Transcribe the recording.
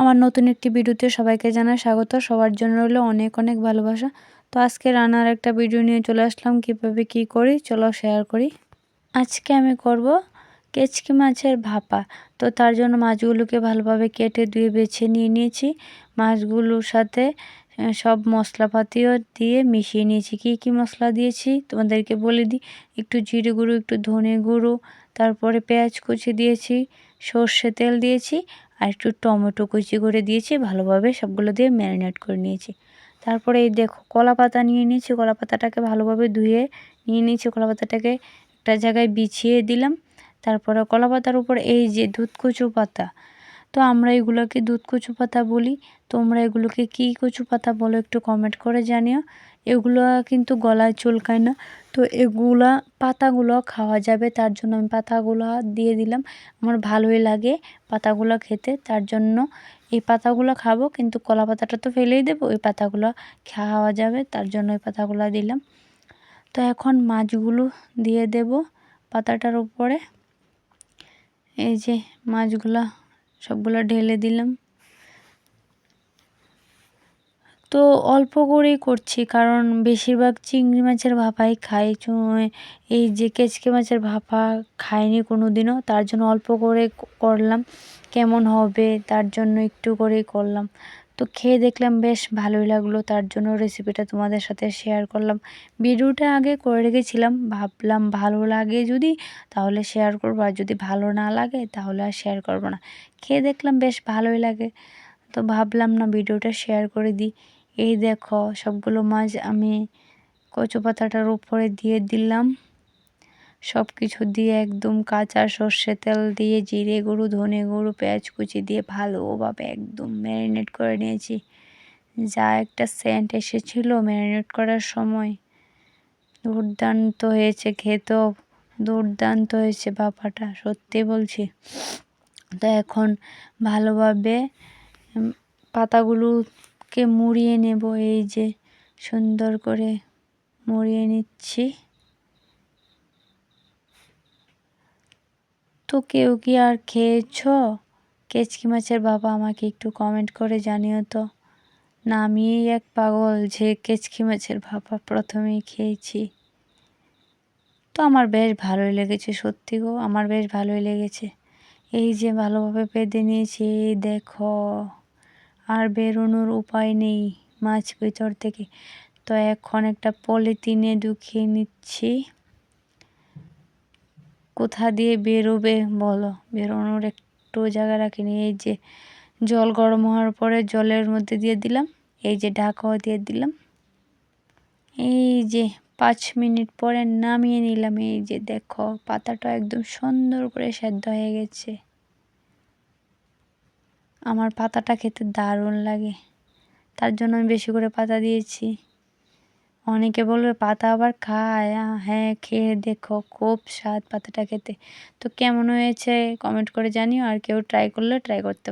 আমার নতুন একটি ভিডিওতে সবাইকে জানাই স্বাগত। সবার জন্য রইল অনেক অনেক ভালোবাসা। তো আজকে রান্নার একটা ভিডিও নিয়ে চলে আসলাম, কীভাবে কি করি, চলো শেয়ার করি। আজকে আমি করব কেচকি মাছের ভাপা। তো তার জন্য মাছগুলোকে ভালোভাবে কেটে ধুয়ে বেছে নিয়ে নিয়েছি। মাছগুলোর সাথে সব মশলাপাতিও দিয়ে মিশিয়ে নিয়েছি। কি কি মশলা দিয়েছি তোমাদেরকে বলে দিই। একটু জিরে গুঁড়ো, একটু ধনে গুঁড়ো, তারপরে পেঁয়াজ কুচি দিয়েছি, সর্ষে তেল দিয়েছি আর একটু টমেটো কুচি করে দিয়েছি, ভালোভাবে সবগুলো দিয়ে ম্যারিনেট করে নিয়েছি। তারপরে এই দেখো কলা পাতা নিয়ে নিয়েছি, কলা পাতাটাকে ভালোভাবে ধুয়ে নিয়ে নিয়েছি, কলা পাতাটাকে একটা জায়গায় বিছিয়ে দিলাম। তারপরে কলা পাতার উপর এই যে ধুতকুচু পাতা তো আমরা এগুলোকে দুধ কচু পাতা বলি। তোমরা এগুলোকে কী কচু পাতা বলো একটু কমেন্ট করে জানিও। এগুলো কিন্তু গলায় চুলকায় না। তো এগুলা পাতাগুলো খাওয়া যাবে, তার জন্য আমি পাতাগুলো দিয়ে দিলাম। আমার ভালোই লাগে পাতাগুলো খেতে, তার জন্য এই পাতাগুলো খাব, কিন্তু কলা পাতাটা তো ফেলেই দেবো। ওই পাতাগুলো খাওয়া যাবে, তার জন্য ওই পাতাগুলো দিলাম। তো এখন মাছগুলো দিয়ে দেব পাতাটার উপরে। এই যে মাছগুলা সবগুলো ঢেলে দিলাম। তো অল্প করেই করছি, কারণ বেশিরভাগ চিংড়ি মাছের ভাপাই খাই। এই যে কেচকে মাছের ভাপা খাইনি কোনো দিনও তার জন্য অল্প করে করলাম। কেমন হবে তার জন্য একটু করেই করলাম। তো খেয়ে দেখলাম, বেশ ভালোই লাগল। তার জন্য রেসিপিটা তোমাদের সাথে শেয়ার করলাম। ভিডিওটা আগে করে রেখেছিলাম, ভাবলাম ভালো লাগে যদি, তাহলে শেয়ার করব। আর যদি ভালো না লাগে, তাহলে আর শেয়ার করব না। খেয়ে দেখলাম, বেশ ভালোই লাগে। তো ভাবলাম না ভিডিওটা শেয়ার করে দিই। এই দেখো, সবগুলো মাছ আমি কচু পাতাটার উপরে দিয়ে দিলাম। সব কিছু দিয়ে একদম কাঁচা সর্ষে তেল দিয়ে জিরে গুঁড়ো, ধনে গুঁড়ো, পেঁয়াজ কুচি দিয়ে ভালোভাবে একদম ম্যারিনেট করে নিয়েছি। যা একটা সেন্ট এসেছিল ম্যারিনেট করার সময়। দুর্দান্ত হয়েছে খেতেও, দুর্দান্ত হয়েছে বাপাটা সত্যি বলছি। তো এখন ভালোভাবে পাতাগুলোকে মুড়িয়ে নেব, এই যে সুন্দর করে মুড়িয়ে নিচ্ছি। তো কেউ কি আর খেয়েছ? কেচকি মাছের বাবা আমাকে একটু কমেন্ট করে জানিও তো। না আমি এক পাগল যে কেচকি মাছের ভাপা প্রথমেই খেয়েছি। তো আমার বেশ ভালোই লেগেছে, সত্যি গো, আমার বেশ ভালোই লেগেছে। এই যে ভালোভাবে বেঁধে নিয়েছি দেখো, আর বেরোনোর উপায় নেই মাছ ভিতর থেকে। তো এখন একটা পলিথিনে ঢুকিয়ে নিচ্ছি। কোথা দিয়ে বেরোবে বলো? বেরোনোর একটু জায়গা রাখিনি। এই যে জল গরম হওয়ার পরে জলের মধ্যে দিয়ে দিলাম, এই যে ঢাকাও দিয়ে দিলাম। এই যে পাঁচ মিনিট পরে নামিয়ে নিলাম। এই যে দেখো, পাতাটা একদম সুন্দর করে সেদ্ধ হয়ে গেছে। আমার পাতাটা খেতে দারুণ লাগে। তার জন্য আমি বেশি করে পাতা দিয়েছি। অনেকে বলবে, পাতা আবার খায় হ্যাঁ খেয়ে দেখো, খুব স্বাদ পাতাটা খেতে। তো কেমন হয়েছে? কমেন্ট করে জানিও, আর কেউ ট্রাই করলে ট্রাই করতে